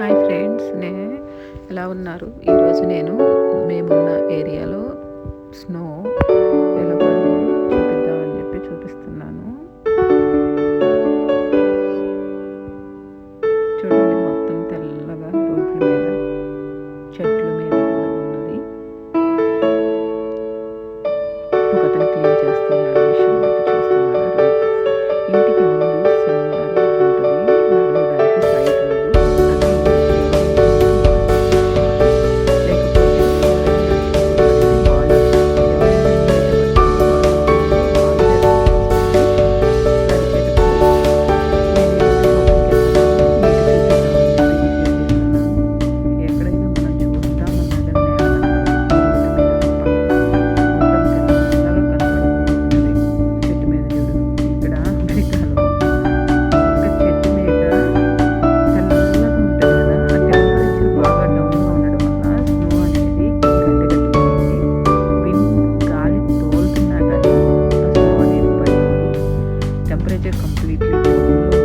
Hi friends నే ఎలా ఉన్నారు? ఈరోజు నేను మేమున్న ఏరియాలో స్నో completely.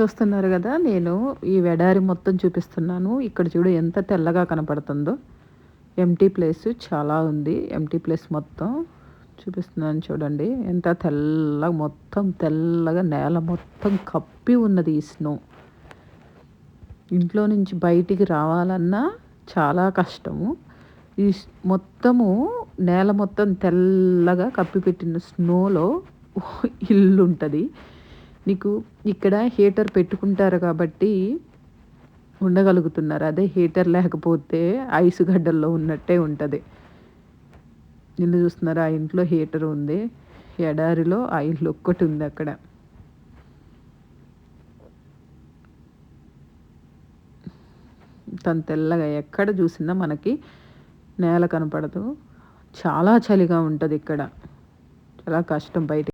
చూస్తున్నారు కదా నేను ఈ వెడారి మొత్తం చూపిస్తున్నాను. ఇక్కడ చూడు ఎంత తెల్లగా కనపడుతుందో. ఎంటీ ప్లేస్ చాలా ఉంది. ఎంటీ ప్లేస్ మొత్తం చూపిస్తున్నాను చూడండి. ఎంత తెల్లగా మొత్తం తెల్లగా నేల మొత్తం కప్పి ఉన్నది ఈ స్నో ఇంట్లో నుంచి బయటికి రావాలన్నా చాలా కష్టము. ఈ మొత్తము నేల మొత్తం తెల్లగా కప్పిపెట్టిన స్నోలో ఇల్లు ఉంటుంది నీకు ఇక్కడ హీటర్ పెట్టుకుంటారు కాబట్టి ఉండగలుగుతున్నారు. అదే హీటర్ లేకపోతే ఐస్ గడ్డల్లో ఉన్నట్టే ఉంటుంది. నిన్ను చూస్తున్నారా? ఆ ఇంట్లో హీటర్ ఉంది. ఎడారిలో ఆ ఇల్లు ఒక్కటి ఉంది అక్కడ. తను తెల్లగా ఎక్కడ చూసినా మనకి నేల కనపడదు. చాలా చలిగా ఉంటుంది ఇక్కడ. చాలా కష్టం బయట